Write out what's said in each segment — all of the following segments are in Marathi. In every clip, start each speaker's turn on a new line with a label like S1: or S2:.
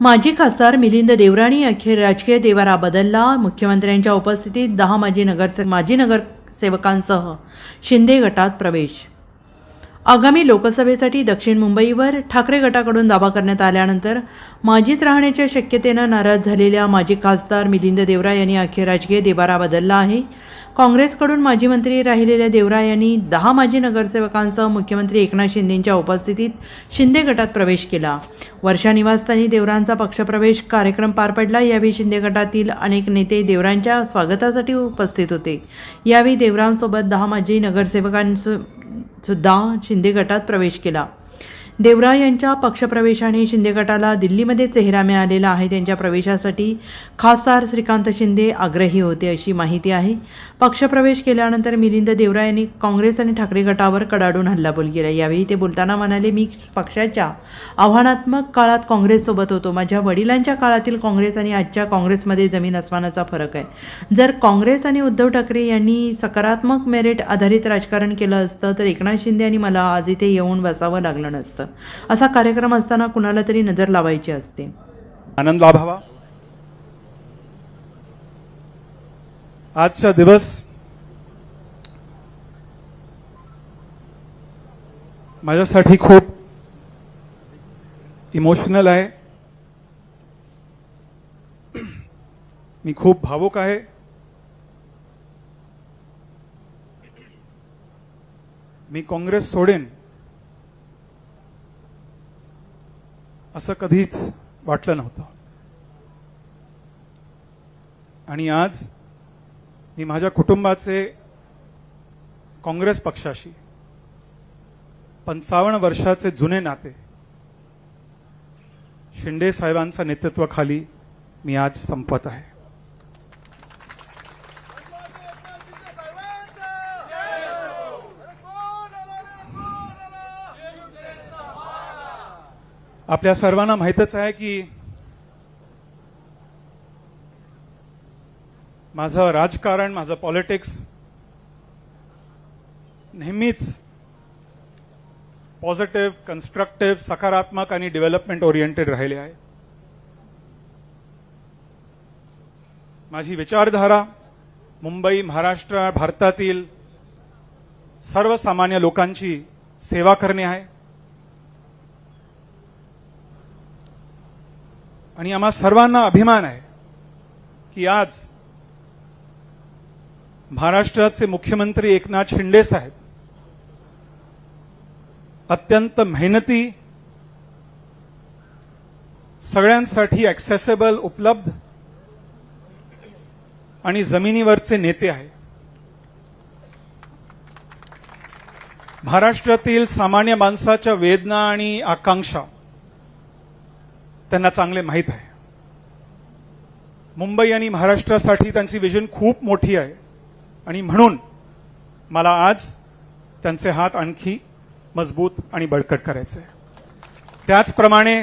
S1: माजी खासदार मिलिंद देवराणी अखेर राजकीय देवारा बदलला. मुख्यमंत्र्यांच्या उपस्थितीत दहा माजी नगरसे माजी नगरसेवकांसह शिंदे गटात प्रवेश. आगामी लोकसभेसाठी दक्षिण मुंबईवर ठाकरे गटाकडून दावा करण्यात आल्यानंतर माजीच राहण्याच्या शक्यतेनं नाराज झालेल्या माजी खासदार मिलिंद देवरा यांनी अखेर राजकीय देवारा बदलला आहे. काँग्रेसकडून माजी मंत्री राहिलेल्या देवरा यांनी दहा माजी नगरसेवकांसह मुख्यमंत्री एकनाथ शिंदेंच्या उपस्थितीत शिंदे गटात प्रवेश केला. वर्षा निवासस्थानी देवरांचा पक्षप्रवेश कार्यक्रम पार पडला. यावेळी शिंदे गटातील अनेक नेते देवरांच्या स्वागतासाठी उपस्थित होते. यावेळी देवरांसोबत दहा माजी नगरसेवकांसु सुद्धा शिंदे गटात प्रवेश केला. देवरा यांच्या पक्षप्रवेशाने शिंदे गटाला दिल्लीमध्ये चेहरा मिळालेला आहे. त्यांच्या प्रवेशासाठी खासदार श्रीकांत शिंदे आग्रही होते अशी माहिती आहे. पक्षप्रवेश केल्यानंतर मिलिंद देवरा यांनी काँग्रेस आणि ठाकरे गटावर कडाडून हल्लाबोल केला यावेळी ते बोलताना म्हणाले मी पक्षाच्या आव्हानात्मक काळात काँग्रेससोबत होतो. माझ्या वडिलांच्या काळातील काँग्रेस आणि आजच्या काँग्रेसमध्ये जमीन अस्मानाचा फरक आहे. जर काँग्रेस आणि उद्धव ठाकरे यांनी सकारात्मक मेरिट आधारित राजकारण केलं असतं तर एकनाथ शिंदे आणि मला आज इथे येऊन बसावं लागलं नसतं. असा कार्यक्रम असताना कुणाला तरी नजर लावायची असते.
S2: आनंद लाभावा. आजचा दिवस माझ्यासाठी खूप इमोशनल आहे. मी खूप भावुक आहे. मी काँग्रेस सोडेन. असं कधीच वाटलं नव्हतं. आणि आज मी माझ्या कुटुंबाचे काँग्रेस पक्षाशी पंचावन्न वर्षाचे जुने नाते शिंदे साहेबांच्या नेतृत्वाखाली मी आज संपत आहे. आपल्या सर्वांना माहीतच आहे की माझं राजकारण माझं पॉलिटिक्स नेहमीच पॉझिटिव्ह कन्स्ट्रक्टिव्ह सकारात्मक आणि डेव्हलपमेंट ओरिएंटेड राहिले आहे. माझी विचारधारा मुंबई महाराष्ट्र भारतातील सर्वसामान्य लोकांची सेवा करणे आहे. आणि आम्हा सर्वांना अभिमान आहे की आज महाराष्ट्राचे मुख्यमंत्री एकनाथ शिंदे साहेब अत्यंत मेहनती सगळ्यांसाठी ॲक्सेसेबल उपलब्ध आणि जमिनीवरचे नेते आहे महाराष्ट्रातील सामान्य माणसाच्या वेदना आणि आकांक्षा त्यांना चांगले माहीत आहे. मुंबई आणि महाराष्ट्रासाठी त्यांची विजन खूप मोठी आहे. आणि म्हणून मला आज त्यांचे हात आणखी मजबूत आणि बळकट करायचे आहे. त्याचप्रमाणे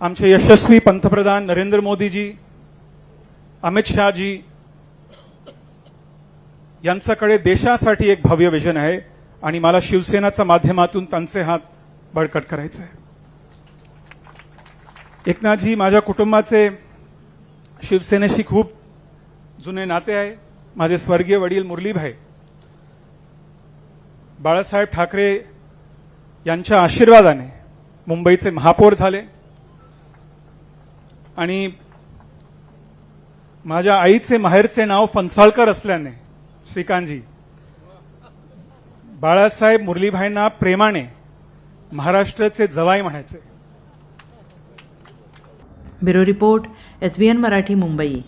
S2: आमचे यशस्वी पंतप्रधान नरेंद्र मोदीजी अमित शहाजी यांच्याकडे देशासाठी एक भव्य विजन आहे. आणि मला शिवसेनाच्या माध्यमातून त्यांचे हात बळकट करायचं आहे एकनाथजी माझ्या कुटुंबाचे शिवसेनेशी खूप जुने नाते आहे. माझे स्वर्गीय वडील मुरलीभाई. बाळासाहेब ठाकरे यांच्या आशीर्वादाने मुंबईचे महापौर झाले. आणि माझ्या आईचे माहेरचे नाव फणसाळकर असल्याने श्रीकांतजी बाळासाहेब मुरलीभाईंना प्रेमाने महाराष्ट्राचे जवाई म्हणायचे.
S1: Bureau report S B N Marathi Mumbai.